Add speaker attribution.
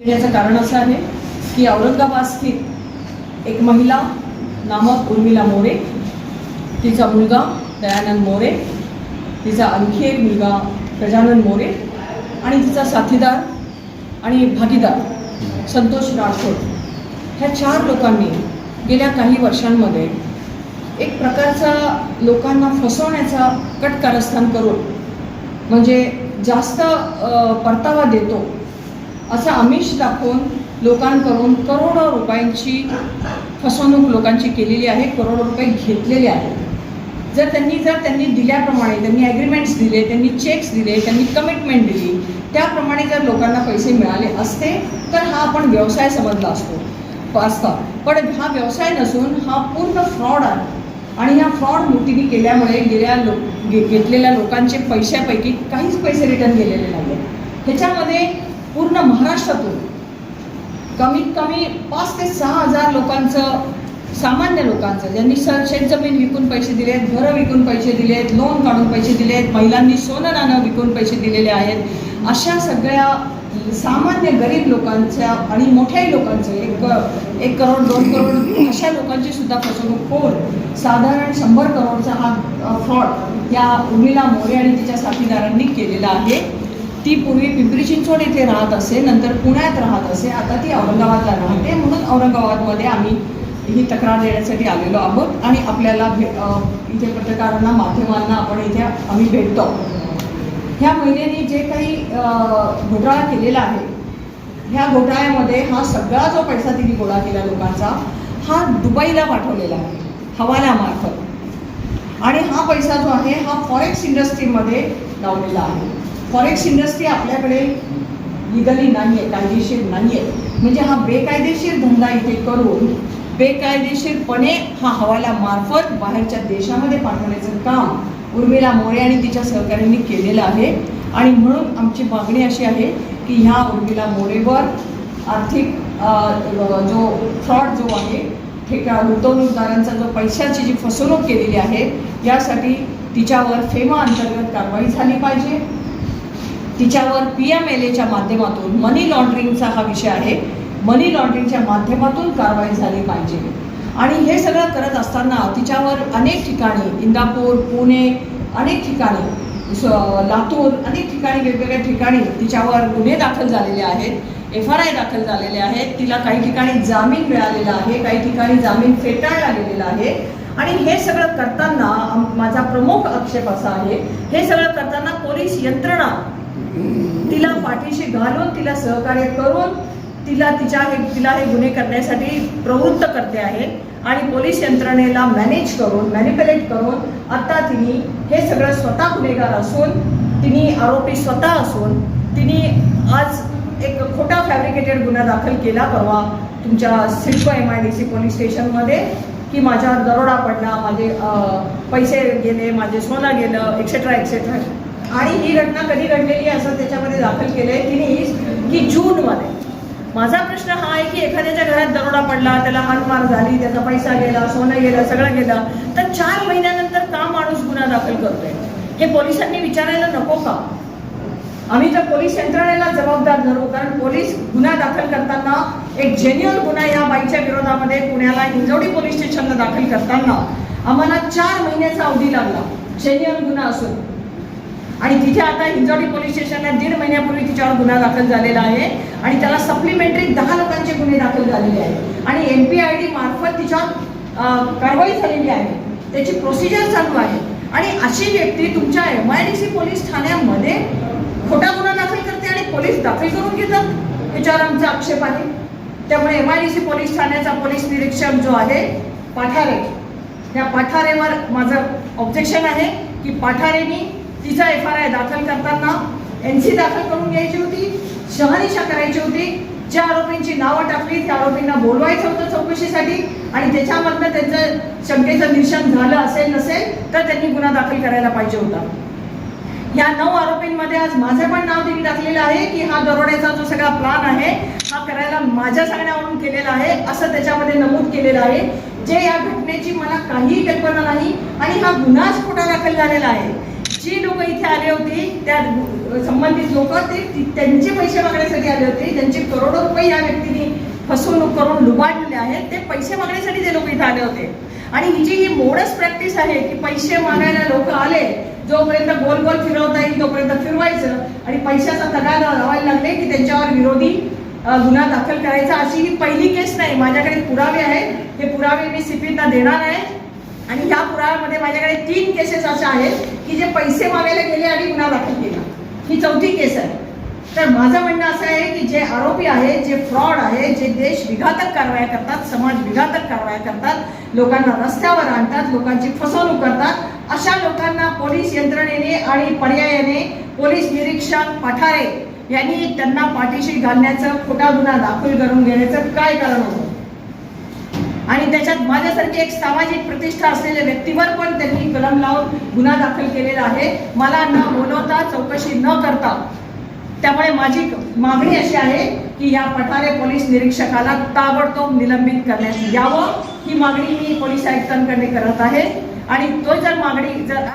Speaker 1: येण्याचं कारण असं आहे की औरंगाबाद स्थित एक महिला नामक उर्मिला मोरे तिचा मुलगा दयानंद मोरे तिचा आणखी एक मुलगा गजानन मोरे आणि तिचा साथीदार आणि भागीदार संतोष राठोड. ह्या चार लोकांनी गेल्या काही वर्षांमध्ये एक प्रकारचा लोकांना फसवण्याचा कट कारस्थान करून म्हणजे जास्त परतावा देतो असं आमिष दाखवून लोकांकडून करोडो रुपयांची फसवणूक लोकांची केलेली आहे करोडो रुपये घेतलेले आहेत. जर त्यांनी जर त्यांनी दिल्याप्रमाणे त्यांनी ॲग्रीमेंट्स दिले त्यांनी चेक्स दिले त्यांनी कमिटमेंट दिली त्याप्रमाणे जर लोकांना पैसे मिळाले असते तर हा आपण व्यवसाय समजला असतो. असता पण हा व्यवसाय नसून हा पूर्ण फ्रॉड आहे. आणि ह्या फ्रॉड मूर्तीने केल्यामुळे गेल्या लो घेतलेल्या लोकांचे पैशापैकी काहीच पैसे रिटर्न गेलेले नाही आहेत ह्याच्यामध्ये पूर्ण महाराष्ट्रातून. कमीत कमी पाच ते सहा हजार लोकांचं सामान्य लोकांचं ज्यांनी सर शेतजमीन विकून पैसे दिले आहेत घरं विकून पैसे दिले आहेत लोन काढून पैसे दिले आहेत महिलांनी सोनं नाणं विकून पैसे दिलेले आहेत. अशा सगळ्या सामान्य गरीब लोकांच्या आणि मोठ्याही लोकांचं एक एक करोड दोन करोड अशा लोकांची सुद्धा फसवणूक होऊन साधारण शंभर करोडचा हा फ्रॉड या उर्मिला मोरे आणि तिच्या साथीदारांनी केलेला आहे. ती पूर्वी पिंपरी चिंचवड येथे राहत असे नंतर पुण्यात राहत असे आता ती औरंगाबादला राहते. म्हणून औरंगाबादमध्ये आम्ही ही तक्रार देण्यासाठी आलेलो आहोत आणि आपल्याला भे इथे पत्रकारांना माध्यमांना आपण इथे आम्ही भेटतो. ह्या महिलेने जे काही घोटाळा केलेला आहे ह्या घोटाळ्यामध्ये हा सगळा जो पैसा तिने गोळा केला लोकांचा हा दुबईला पाठवलेला आहे हवाल्यामार्फत आणि हा पैसा जो आहे हा फॉरेक्स इंडस्ट्रीमध्ये लावलेला आहे. फॉरेक्स इंडस्ट्री आपल्याकडे लिगली नाही आहे कायदेशीर नाही आहे म्हणजे हा बेकायदेशीर धंदा इथे करून बेकायदेशीरपणे हा हवाल्यामार्फत बाहेरच्या देशामध्ये पाठवण्याचं काम उर्मिला मोरे आणि तिच्या सहकाऱ्यांनी केलेलं आहे. आणि म्हणून आमची मागणी अशी आहे की ह्या उर्मिला मोरेवर आर्थिक जो फ्रॉड जो आहे ठेका गुंतवणूकदारांचा जो पैशाची जी फसवणूक केलेली आहे यासाठी तिच्यावर फेमा अंतर्गत कारवाई झाली पाहिजे. तिच्यावर पी एम एल एच्या माध्यमातून मनी लॉन्ड्रिंगचा हा विषय आहे. मनी लॉन्ड्रिंगच्या माध्यमातून कारवाई झाली पाहिजे. आणि हे सगळं करत असताना तिच्यावर अनेक ठिकाणी इंदापूर पुणे अनेक ठिकाणी लातूर अनेक ठिकाणी वेगवेगळ्या ठिकाणी तिच्यावर गुन्हे दाखल झालेले आहेत एफ आर आय दाखल झालेले आहेत. तिला काही ठिकाणी जामीन मिळालेला आहे काही ठिकाणी जामीन फेटाळला गेलेला आहे. आणि हे सगळं करताना माझा प्रमुख आक्षेप असा आहे हे सगळं करताना पोलीस यंत्रणा तिला पाठीशी घालून तिला सहकार्य करून तिला तिच्या हे तिला हे गुन्हे करण्यासाठी प्रवृत्त करते आहे. आणि पोलीस यंत्रणेला मॅनेज करून मॅनिप्युलेट करून आता तिने हे सगळं स्वतः गुन्हेगार असून तिने आरोपी स्वतः असून तिने आज एक खोटा फॅब्रिकेटेड गुन्हा दाखल केला परवा तुमच्या CIDCO M I D C police स्टेशनमध्ये की माझ्या दरोडा पडला माझे पैसे गेले माझे सोनं गेलं एक्सेट्रा एक्सेट्रा आणि ही घटना कधी घडलेली आहे असं त्याच्यामध्ये दाखल केलं आहे तिने की जूनमध्ये. माझा प्रश्न हा आहे की एखाद्याच्या घरात दरोडा पडला त्याला हानमार झाली त्याचा पैसा गेला सोनं गेलं सगळं गेला तर चार महिन्यानंतर का माणूस गुन्हा दाखल करतोय? हे पोलिसांनी विचारायला नको का? आम्ही तर पोलीस यंत्रणेला जबाबदार धरू कारण पोलीस गुन्हा दाखल करताना एक जेन्युअल गुन्हा या बाईच्या विरोधामध्ये पुण्याला हिंजवडी पोलीस स्टेशनला दाखल करताना आम्हाला चार महिन्याचा अवधी लागला. जेन्युअल गुन्हा असून. आणि तिथे आता हिंजवडी पोलीस स्टेशनला दीड महिन्यापूर्वी तिच्यावर गुन्हा दाखल झालेला आहे. आणि त्याला सप्लिमेंटरी दहा लोकांचे गुन्हे दाखल झालेले आहेत. आणि एम पी आय डी मार्फत तिच्यावर कारवाई झालेली आहे. त्याची प्रोसिजर चालू आहे. आणि अशी व्यक्ती तुमच्या M I D C police ठाण्यामध्ये खोटा गुन्हा दाखल करते आणि पोलीस दाखल करून घेतात याच्यावर आमचा आक्षेप आहे. त्यामुळे M I D C police ठाण्याचा पोलीस निरीक्षक जो आहे पाठारे त्या पाठारेवर माझं ऑब्जेक्शन आहे की पाठारेनी तिचा एफ आर आय दाखल करताना एन सी दाखल करून घ्यायची होती शहानिशा करायची होती. ज्या आरोपींची नावं टाकली त्या आरोपींना बोलवायचं होतं चौकशीसाठी आणि त्याच्यामधनं त्यांचं शंकेचं निरीक्षण झालं असेल नसेल तर त्यांनी गुन्हा दाखल करायला पाहिजे होता. या नऊ आरोपींमध्ये आज माझं पण नाव तिने टाकलेलं आहे की हा दरोड्याचा जो सगळा प्लान आहे हा करायला माझ्या सांगण्यावरून केलेला आहे असं त्याच्यामध्ये नमूद केलेलं आहे. जे या घटनेची मला काहीही कल्पना नाही आणि हा गुन्हाच खोटा दाखल झालेला आहे. जी लोक इथे आले होते त्या संबंधित लोक ते त्यांचे पैसे मागण्यासाठी आले होते. त्यांचे करोडो रुपये या व्यक्तीने फसवणूक करून लुबाडलेले आहेत. ते पैसे मागण्यासाठी ते लोक इथे आले होते. आणि ही जी ही मोडस प्रॅक्टिस आहे की पैसे मागायला लोक आले जोपर्यंत गोल गोल फिरवता येईल तोपर्यंत फिरवायचं आणि पैशाचा तगादा लावायला लागले की त्यांच्यावर विरोधी गुन्हा दाखल करायचा. अशी ही पहिली केस नाही. माझ्याकडे पुरावे आहेत. ते पुरावे मी सिपींना देणार आहे. आणि ह्या पुराव्यामध्ये माझ्याकडे तीन केसेस अशा आहेत की जे पैसे मागायला गेले आणि गुन्हा दाखल केला. ही चौथी केस आहे. तर माझं म्हणणं असं आहे की जे आरोपी आहेत जे फ्रॉड आहे जे देश विघातक कारवाया करतात समाज विघातक कारवाया करतात लोकांना रस्त्यावर आणतात लोकांची फसवणूक करतात अशा लोकांना पोलीस यंत्रणेने आणि पर्यायाने पोलीस निरीक्षक पठारे यांनी त्यांना पाठीशी घालण्याचं खोटा गुन्हा दाखल करून घेण्याचं काय कारण होतं? आणि त्याच्यात माझ्यासारखी एक सामाजिक प्रतिष्ठा असलेल्या व्यक्तीवर पण त्यांनी कलम लावून गुन्हा दाखल केलेला आहे. मला न बोलवता चौकशी न करता. त्यामुळे माझी मागणी अशी आहे की या पठारे पोलीस निरीक्षकाला ताबडतोब निलंबित करण्यात यावं. ही मागणी मी पोलीस आयुक्तांकडे करत आहे. आणि तो जर मागणी जर